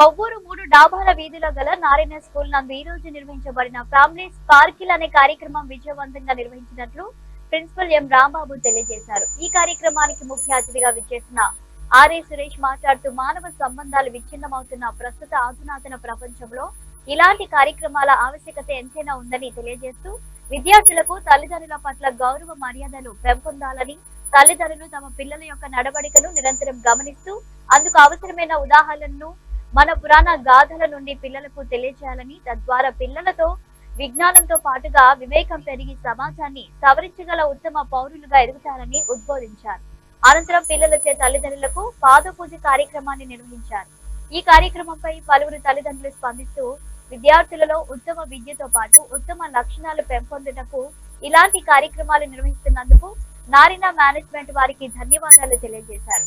కొవ్వూరు మూడు డాబాల వీధిలో గల నారాయణ స్కూల్ నందు ఈ రోజు నిర్వహించబడిన ఫ్యామిలీ స్పార్కిల్ అనే కార్యక్రమం విజయవంతంగా నిర్వహించినట్లు ప్రిన్సిపల్ ఎం రాంబాబు తెలియజేశారు. ఈ కార్యక్రమానికి ముఖ్య అతిథిగా విచ్చేసిన ఆర్ఏ సురేష్ మాట్లాడుతూ మానవ సంబంధాలు విచ్ఛిన్నమవుతున్న ప్రస్తుత ఆధునాతన ప్రపంచంలో ఇలాంటి కార్యక్రమాల ఆవశ్యకత ఎంతైనా ఉందని తెలియజేస్తూ విద్యార్థులకు తల్లిదండ్రుల పట్ల గౌరవ మర్యాదలు పెంపొందాలని తల్లిదండ్రులు తమ పిల్లల యొక్క నడవడికను నిరంతరం గమనిస్తూ అందుకు అవసరమైన ఉదాహరణను మన పురాణ గాథల నుండి పిల్లలకు తెలియజేయాలని తద్వారా పిల్లలతో విజ్ఞానంతో పాటుగా వివేకం పెరిగి సమాజాన్ని సవరించగల ఉత్తమ పౌరులుగా ఎదుగుతారని ఉద్బోధించారు. అనంతరం పిల్లలచే తల్లిదండ్రులకు పాద పూజ కార్యక్రమాన్ని నిర్వహించారు. ఈ కార్యక్రమంపై పలువురు తల్లిదండ్రులు స్పందిస్తూ విద్యార్థులలో ఉత్తమ విద్యతో పాటు ఉత్తమ లక్షణాలు పెంపొందుటకు ఇలాంటి కార్యక్రమాలు నిర్వహిస్తున్నందుకు నారిన మేనేజ్మెంట్ వారికి ధన్యవాదాలు తెలియజేశారు.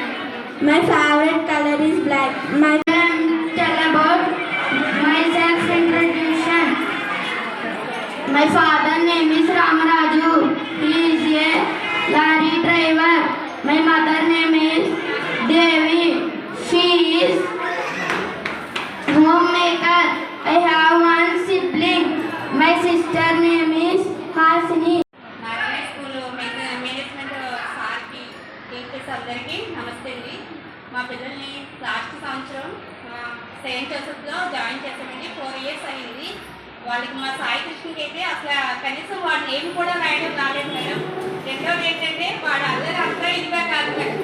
My favorite color is black. My tell about my self introduction. My father name is Ramaraju. He is a lorry driver. My mother అందరికీ నమస్తే అండి. మా పిల్లల్ని లాస్ట్ సంవత్సరం సెయింట్ జోసెఫ్లో జాయిన్ చేసామండి ఫోర్ ఇయర్స్ అయింది. వాళ్ళకి మా సాయి కృష్ణకి అయితే అసలు కనీసం వాడి నేమ్ కూడా రాయడం రాలేదు మేడం. రెండోది ఏంటంటే వాడు అల్లరి అంతా ఇదిగా కాదు మేడం.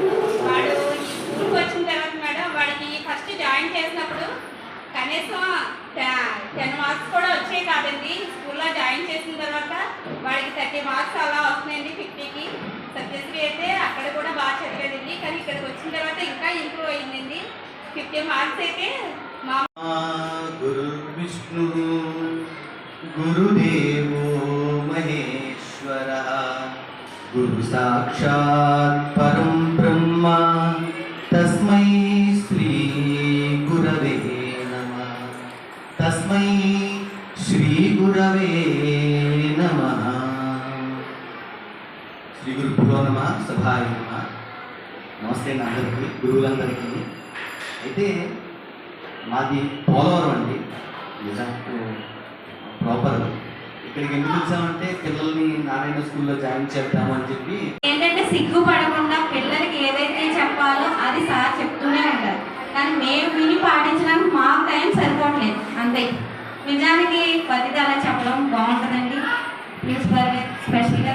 వాడు ఈ స్కూల్కి వచ్చిన తర్వాత మేడం వాడికి ఫస్ట్ జాయిన్ చేసినప్పుడు కనీసం టెన్ మార్క్స్ కూడా వచ్చాయి కాదండి. స్కూల్లో జాయిన్ చేసిన తర్వాత వాడికి థర్టీ మార్క్స్ అలా వస్తున్నాయండి ఫిఫ్టీకి. సత్యశ్రీ అయితే అక్కడ కూడా బాగా చదివేదండి गुरुर्विष्णुः गुरुदेवो महेश्वरः गुरुसाक्षात् परं ब्रह्म तस्मै श्रीगुरवे नमः तस्मै श्रीगुरवे नमः శ్రీ గురుభ్యో నమ సభాయ నమ నమస్తే నా అందరికీ గురువులందరికీ అయితే మాది పోలవరం అండి. నిజానికి ప్రాపర్ ఇక్కడికి ఎందుకు వచ్చామంటే పిల్లల్ని నారాయణ స్కూల్లో జాయిన్ చేద్దామని చెప్పి ఏంటంటే సిగ్గుపడకుండా పిల్లలకి ఏదైతే చెప్పాలో అది సార్ చెప్తూనే ఉంటారు. కానీ మేము విని పాటించడానికి మాకు టైం సరిపోవట్లేదు. అంతే. నిజానికి పదిది అలా చెప్పడం బాగుంటుందండి. ప్రిన్సిపల్ స్పెషల్గా